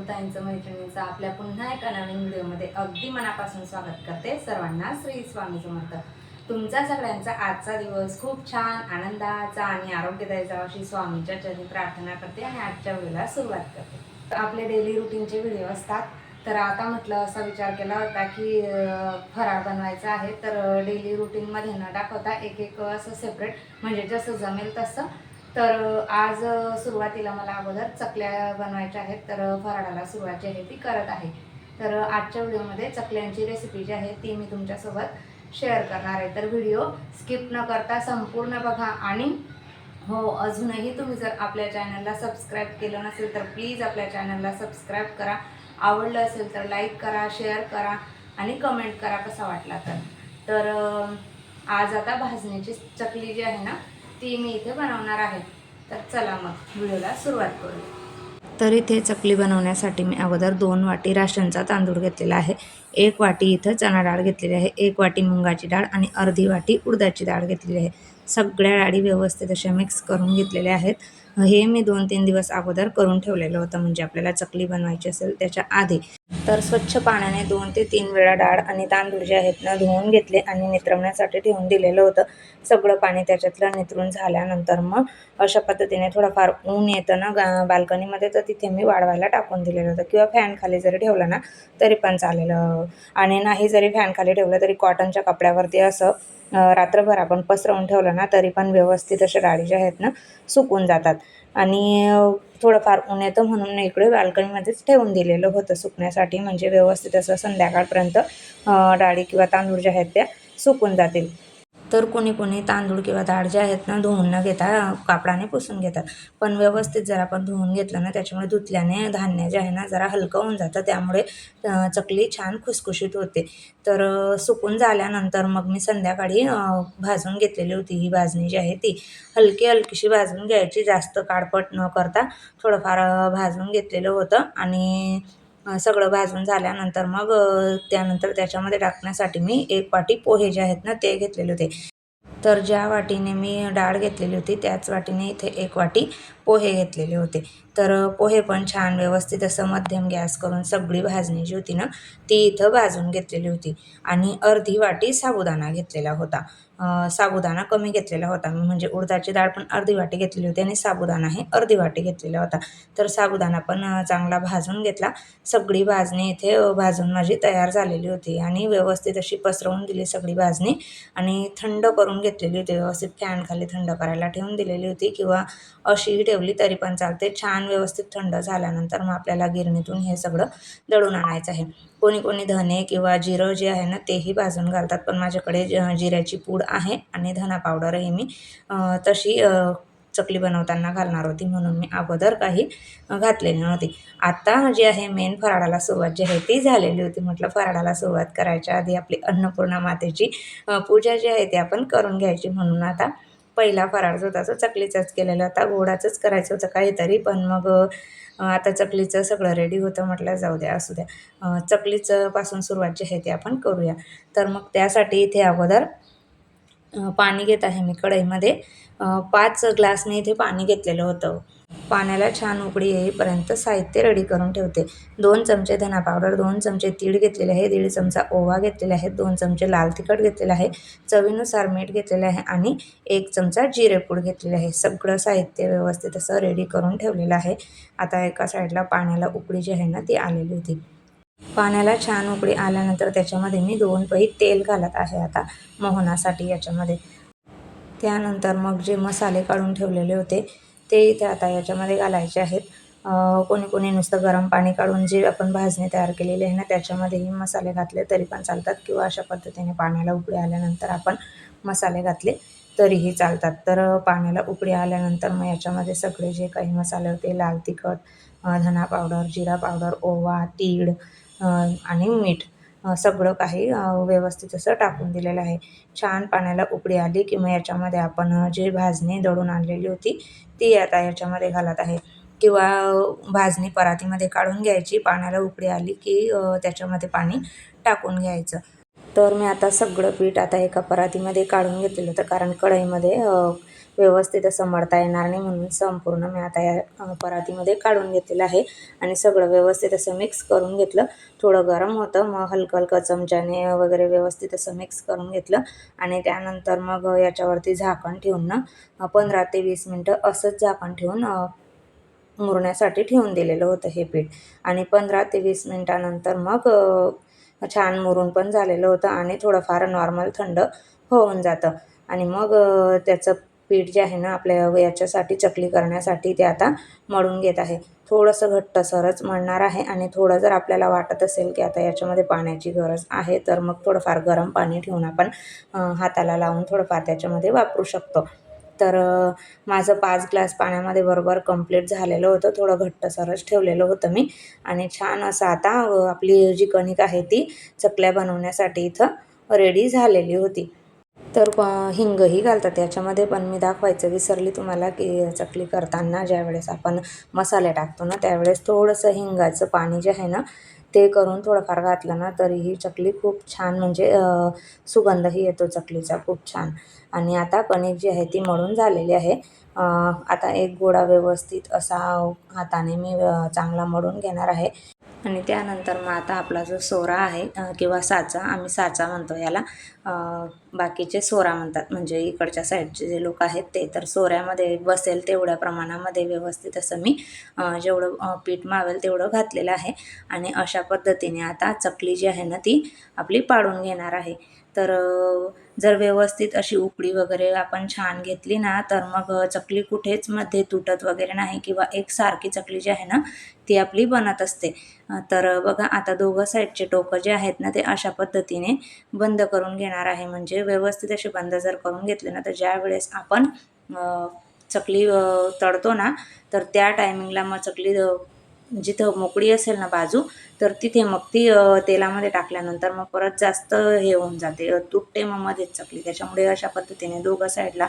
ताईंचं मैत्रिणींचं आपल्या पुन्हा एका नवीन व्हिडिओमध्ये अगदी मनापासून स्वागत करते सर्वांना श्री स्वामी समर्थ. तुमचा सगळ्यांचा आजचा दिवस खूप छान आनंदाचा आणि आरोग्यदायी जावा अशी स्वामीच्या चरणी प्रार्थना करते आणि आजच्या व्हिडिओला सुरुवात करते. तर आपले डेली रुटीनचे व्हिडिओ असतात. तर आता म्हटलं असा विचार केला होता की फराळ बनवायचा आहे. तर डेली रुटीनमध्ये न दाखवता एक एक असं सेपरेट म्हणजे जसं जमेल तसं तर आज सुरुवातीला मला अगोदर चकल्या बनवायच्या आहेत तर फराळाला सुरुवात जी आहे ती करत आहे. तर आजच्या व्हिडिओमध्ये चकल्यांची रेसिपी जी आहे ती मी तुमच्यासोबत शेअर करणार आहे. तर व्हिडिओ स्किप न करता संपूर्ण बघा आणि हो अजूनही तुम्ही जर आपल्या चॅनलला सबस्क्राईब केलं नसेल तर प्लीज आपल्या चॅनलला सबस्क्राईब करा. आवडलं असेल तर लाईक करा शेअर करा आणि कमेंट करा कसा वाटला तर. तर आज आता भाजण्याची चकली जी आहे ना ती मी इथे बनवणार आहे. तर चला मग व्हिडिओला सुरुवात करू. तर इथे चकली बनवण्यासाठी मी अगोदर दोन वाटी राशनचा तांदूळ घेतलेला आहे. एक वाटी इथं चणा डाळ घेतलेली आहे. एक वाटी मुंगाची डाळ आणि अर्धी वाटी उडदाची डाळ घेतलेली आहे. सगळ्या डाळी व्यवस्थित अशा मिक्स करून घेतलेल्या आहेत. हे मी दोन तीन दिवस अगोदर करून ठेवलेलं होतं. म्हणजे आपल्याला चकली बनवायची असेल त्याच्या आधी. तर स्वच्छ पाण्याने दोन ते तीन वेळा डाळ आणि तांदूळ जे आहेत ना धुवून घेतले आणि नितरवण्यासाठी ठेवून दिलेलं होतं. सगळं पाणी त्याच्यातलं नितरून झाल्यानंतर मग अशा पद्धतीने थोडंफार ऊन येतं ना गा बाल्कनीमध्ये तर तिथे मी वाढवायला टाकून दिलेलं होतं. किंवा फॅनखाली जरी ठेवलं ना तरी पण चालेल. आणि नाही जरी फॅनखाली ठेवलं तरी कॉटनच्या कपड्यावरती असं रात्रभर आपण पसरवून ठेवलं ना तरी पण व्यवस्थित अशा डाळी ज्या आहेत ना सुकून जातात. आणि थोडंफार ऊन येतं म्हणून इकडे बाल्कनीमध्येच ठेवून दिलेलं होतं सुकण्यासाठी. म्हणजे व्यवस्थित असं संध्याकाळपर्यंत डाळी किंवा तांदूळ जे आहेत त्या सुकून जातील. तर कोणी कोणी तांदूळ किंवा डाळ जे आहेत ना धुवून न घेता कापडाने पुसून घेतात. पण व्यवस्थित जर आपण धुवून घेतलं ना त्याच्यामुळे धुतल्याने धान्य जे आहे ना जरा हलकं होऊन जातं. त्यामुळे चकली छान खुसखुशीत होते. तर सुकून झाल्यानंतर मग मी संध्याकाळी भाजून घेतलेली होती ही भाजणी जी आहे ती. हलकी हलकीशी भाजून घ्यायची. जास्त काळपट न करता थोडंफार भाजून घेतलेलं होतं. आणि सगळं भाजून झाल्यानंतर मग त्यानंतर त्याच्यामध्ये टाकण्यासाठी मी एक वाटी पोहे जे आहेत ना ते घेतलेले होते. तर ज्या वाटीने मी डाळ घेतलेली होती त्याच वाटीने इथे एक वाटी पोहे घेतलेले होते. तर पोहे पण छान व्यवस्थित असं मध्यम गॅस करून सगळी भाजणी जी होती ना ती इथं भाजून घेतलेली होती. आणि अर्धी वाटी साबुदाणा घेतलेला होता. साबुदाणा कमी घेतलेला होता. म्हणजे उडदाची डाळ पण अर्धी वाटी घेतलेली होती आणि साबुदाणा हे अर्धी वाटी घेतलेला होता. तर साबुदाणा पण चांगला भाजून घेतला. सगळी भाजणी इथे भाजून माझी तयार झालेली होती आणि व्यवस्थित अशी पसरवून दिली सगळी भाजणी आणि थंड करून घेतलेली होती. व्यवस्थित फॅनखाली थंड करायला ठेवून दिलेली होती किंवा अशीही ठेवली तरी पण चालते. छान व्यवस्थित थंड झाल्यानंतर मग आपल्याला गिरणीतून हे सगळं दळून आणायचं आहे. कोणी कोणी धने किंवा जिरं जे आहे ना तेही भाजून घालतात. पण माझ्याकडे ज- जिऱ्याची पूड आहे आणि धना पावडरही मी तशी चकली बनवताना घालणार होती. म्हणून मी अगोदर काही घातलेली नव्हती. आत्ता जी आहे मेन फराळाला सुरुवात जी आहे ती झालेली होती. म्हटलं फराळाला सुरुवात करायच्या आधी आपली अन्नपूर्णा मातेची पूजा जी आहे ती आपण करून घ्यायची. म्हणून आता पहिला फराळ जो होता तो चकलीचाच केलेला होता. गोडाचंच करायचं होतं काहीतरी पण मग आता चकलीचं सगळं रेडी होतं म्हटलं जाऊ द्या असू द्या. चकलीचं पासून सुरुवात जी आहे ती आपण करूया. तर मग त्यासाठी इथे अगोदर पाणी घेत आहे मी कढईमध्ये. पाच ग्लासने इथे पाणी घेतलेलं होतं. पाण्याला छान उकळी येईपर्यंत साहित्य रेडी करून ठेवते. दोन चमचे धना पावडर दोन चमचे तीळ घेतलेले आहे. दीड चमचा ओवा घेतलेला आहे. दोन चमचे लाल तिखट घेतलेलं आहे. चवीनुसार मीठ घेतलेलं आहे आणि एक चमचा जिरेपूड घेतलेली आहे. सगळं साहित्य व्यवस्थित असं रेडी करून ठेवलेलं आहे. आता एका साईडला पाण्याला उकळी जी आहे ना ती आलेली होती. पाण्याला छान उकळी आल्यानंतर त्याच्यामध्ये मी दोन पै तेल घालत आहे आता मोहनासाठी याच्यामध्ये. त्यानंतर मग जे मसाले काढून ठेवलेले होते ते इथे आता याच्यामध्ये घालायचे आहेत. कोणी कोणी नुसतं गरम पाणी काढून जे आपण भाजणी तयार केलेली आहे ना त्याच्यामध्येही मसाले घातले तरी पण चालतात किंवा अशा पद्धतीने पाण्याला उकळी आल्यानंतर आपण मसाले घातले तरीही चालतात. तर पाण्याला उकळी आल्यानंतर मग याच्यामध्ये सगळे जे काही मसाले होते लाल तिखट धना पावडर जिरा पावडर ओवा तीळ आणि मीठ सगळं काही व्यवस्थित असं टाकून दिलेलं आहे. छान पाण्याला उकळी आली की मग याच्यामध्ये आपण जी जे भाजणी दळून आणलेली होती ती आता याच्यामध्ये घालत आहे. किंवा भाजणी परातीमध्ये काढून घ्यायची पाण्याला उकळी आली की त्याच्यामध्ये पाणी टाकून घ्यायचं. तर मी आता सगळं पीठ आता एका परातीमध्ये काढून घेतलेलं होतं कारण कढईमध्ये व्यवस्थित असं मळता येणार नाही म्हणून संपूर्ण मी आता या परातीमध्ये काढून घेतलेलं आहे. आणि सगळं व्यवस्थित असं मिक्स करून घेतलं. थोडं गरम होतं मग हलकं हलकं चमच्याने वगैरे व्यवस्थित असं मिक्स करून घेतलं. आणि त्यानंतर मग याच्यावरती झाकण ठेवून ना पंधरा ते वीस मिनटं असंच झाकण ठेवून मुरण्यासाठी ठेवून दिलेलं होतं हे पीठ. आणि पंधरा ते वीस मिनटानंतर मग छान मुरून पण झालेलं होतं आणि थोडंफार नॉर्मल थंड होऊन जातं. आणि मग त्याचं पीठ जे आहे ना आपल्या याच्यासाठी चकली करण्यासाठी ते आता मळून घेत आहे. थोडंसं घट्टसरच मळणार आहे आणि थोडं जर आपल्याला वाटत असेल की आता याच्यामध्ये पाण्याची गरज आहे तर मग थोडंफार गरम पाणी ठेवून आपण हाताला लावून थोडंफार त्याच्यामध्ये वापरू शकतो. तर माझं पाच ग्लास पाण्यामध्ये बरोबर कंप्लीट झालेलं होतं. थोडं घट्टसरच ठेवलेलं होतं मी. आणि छान असं आता आपली जी कणिक आहे ती चकल्या बनवण्यासाठी इथं रेडी झालेली होती. तर हिंगही घालतात. याच्यामध्ये पण मी दाखवायचं विसरली तुम्हाला की चकली करताना ज्यावेळेस आपण मसाले टाकतो ना त्यावेळेस थोडंसं हिंगाचं पाणी जे आहे ना ते करून थोडंफार घातलं ना तरी ही चकली खूप छान म्हणजे सुगंधही येतो चकलीचा खूप छान. आणि आता कणिक जी आहे ती मळून झालेली आहे. आता एक गोळा व्यवस्थित असा हाताने मी चांगला मळून घेणार आहे. आणि त्यानंतर मग आता आपला जो सोरा आहे किंवा साचा आम्ही साचा म्हणतो याला बाकीचे सोरा म्हणतात. म्हणजे इकडच्या साईडचे जे लोक आहेत ते तर सोऱ्यामध्ये बसेल तेवढ्या प्रमाणामध्ये व्यवस्थित असं मी जेवढं पीठ मावेल तेवढं घातलेलं आहे. आणि अशा पद्धतीने आता चकली जी आहे ना ती आपली पाडून घेणार आहे. तर जर व्यवस्थित अशी उकडी वगैरे आपण छान घेतली ना तर मग चकली कुठेच मध्ये तुटत वगैरे नाही किंवा एकसारखी चकली जी आहे ना ती आपली बनत असते. तर बघा आता दोघं साईडचे टोकं जे आहेत ना ते अशा पद्धतीने बंद करून घेणार आहे. म्हणजे व्यवस्थित असे बंद जर करून घेतले ना तर ज्या वेळेस आपण चकली तळतो ना तर त्या टायमिंगला मग चकली जिथं मोकळी असेल ना बाजू तर तिथे मग ती तेलामध्ये टाकल्यानंतर मग परत जास्त हे होऊन जाते. तुटते मग मध्येच चकली. त्याच्यामुळे अशा पद्धतीने दोघं साईडला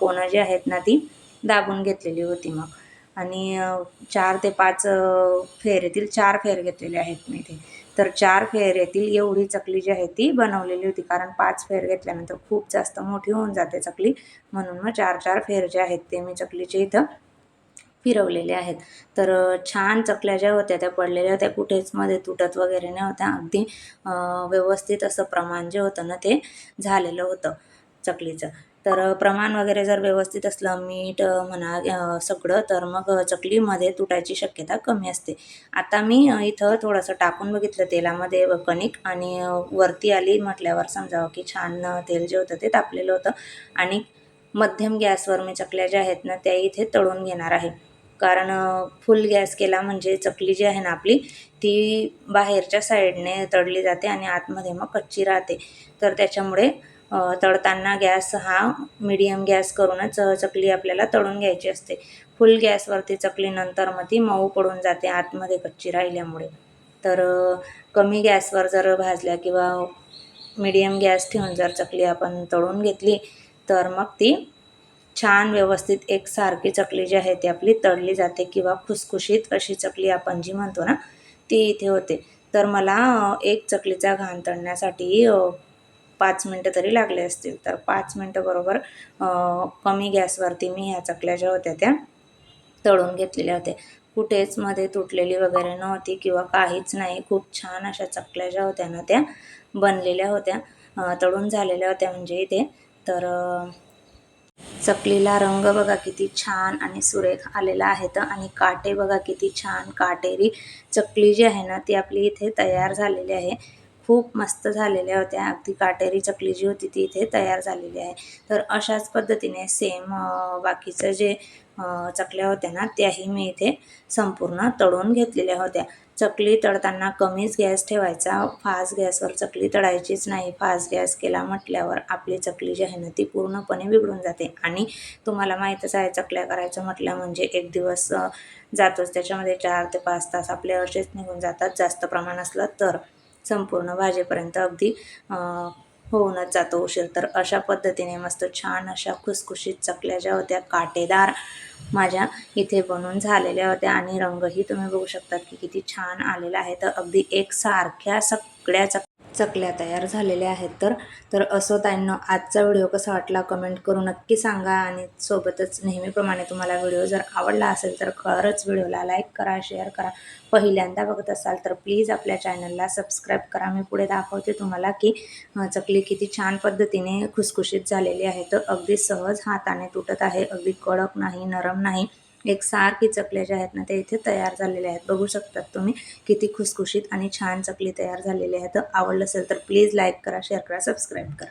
कोणं जी आहेत ना ती दाबून घेतलेली होती मग. आणि चार ते पाच फेर येतील चार फेर घेतलेले आहेत मी ते तर चार फेऱ्यातील एवढी चकली जी आहे ती बनवलेली होती. कारण पाच फेर घेतल्यानंतर खूप जास्त मोठी होऊन जाते चकली. म्हणून मग चार चार फेर जे आहेत ते मी चकलीचे इथं फिरवलेले आहेत. तर छान चकल्या ज्या होत्या त्या पडलेल्या होत्या. कुठेच मध्ये तुटत वगैरे नव्हत्या. अगदी व्यवस्थित असं प्रमाण जे होतं ना ते झालेलं होतं चकलीचं. तर प्रमाण वगैरे जर व्यवस्थित असलं मीठ म्हणा सगळं तर मग चकलीमध्ये तुटायची शक्यता कमी असते. आता मी इथं थोडंसं टाकून बघितलं तेलामध्ये व कणिक आणि वरती आली म्हटल्यावर समजावं की छान तेल जे होतं ते तापलेलं होतं. आणि मध्यम गॅसवर मी चकल्या ज्या आहेत ना त्या इथे तळून घेणार आहे. कारण फुल गॅस केला म्हणजे चकली जी आहे ना आपली ती बाहेरच्या साईडने तळली जाते आणि आतमध्ये मग कच्ची राहते. तर त्याच्यामुळे तळताना गॅस हा मीडियम गॅस करूनच चकली आपल्याला तळून घ्यायची असते. फुल गॅसवरती चकलीनंतर मग ती मऊ पडून जाते आतमध्ये कच्ची राहिल्यामुळे. तर कमी गॅसवर जर भाजल्या किंवा मीडियम गॅस ठेवून जर चकली आपण तळून घेतली तर मग ती छान व्यवस्थित एकसारखी चकली जी आहे ती आपली तळली जाते किंवा खुसखुशीत अशी चकली आपण जी म्हणतो ना ती इथे होते. तर मला एक चकलीचा घाण तळण्यासाठी पाच मिनटं तरी लागले असतील. तर पाच मिनटं बरोबर कमी गॅसवरती मी ह्या चकल्या ज्या होत्या त्या तळून घेतलेल्या होत्या. कुठेच मध्ये तुटलेली वगैरे नव्हती किंवा काहीच नाही. खूप छान अशा चकल्या ज्या होत्या ना त्या बनलेल्या होत्या. तळून झालेल्या होत्या म्हणजे इथे. तर चकलीला रंग बघा किती छान आणि सुरेख आलेला आहे तर. आणि काटे बघा किती छान काटेरी चकली जी आहे ना ती आपली इथे तयार झालेली आहे. खूप मस्त झालेल्या होत्या. अगदी काटेरी चकली जी होती ती इथे तयार झालेली आहे. तर अशाच पद्धतीने सेम बाकीचं जे चकल्या होत्या ना त्याही मी इथे संपूर्ण तळून घेतलेल्या होत्या. चकली तळताना कमीच गॅस ठेवायचा. फास्ट गॅसवर चकली तळायचीच नाही. फास्ट गॅस केला म्हटल्यावर आपली चकली जी आहे ना ती पूर्णपणे बिघडून जाते. आणि तुम्हाला माहीतच आहे चकल्या करायचं म्हटलं म्हणजे एक दिवस जातोच. त्याच्यामध्ये चार ते पाच तास आपले असेच निघून जातात. जास्त प्रमाण असलं तर संपूर्ण भाजीपर्यंत अगदी होऊनच जातो उशीर. तर अशा पद्धतीने मस्त छान अशा खुसखुशीत चकल्या ज्या होत्या काटेदार माझ्या इथे बनून झालेल्या होत्या. आणि रंगही तुम्ही बघू शकता की किती छान आलेला आहे. तर अगदी एकसारख्या सगळ्या चक चकल्या तयार झालेल्या आहेत. तर तर असं त्यांना आजचा व्हिडिओ कसा वाटला कमेंट करून नक्की सांगा आणि सोबतच नेहमीप्रमाणे तुम्हाला व्हिडिओ जर आवडला असेल तर खरंच व्हिडिओला लाईक करा शेअर करा. पहिल्यांदा बघत असाल तर प्लीज आपल्या चॅनलला सबस्क्राईब करा. मी पुढे दाखवते तुम्हाला की चकली किती छान पद्धतीने खुसखुशीत झालेली आहे. तर अगदी सहज हाताने तुटत आहे. अगदी कडक नाही नरम नाही. एक सारखी चकल्या ज्या आहेत ना ते इथे तयार झालेल्या आहेत. बघू शकतात तुम्ही किती खुसखुशीत आणि छान चकली तयार झालेली आहे तर आवडलं असेल तर प्लीज लाईक करा शेअर करा सबस्क्राईब करा.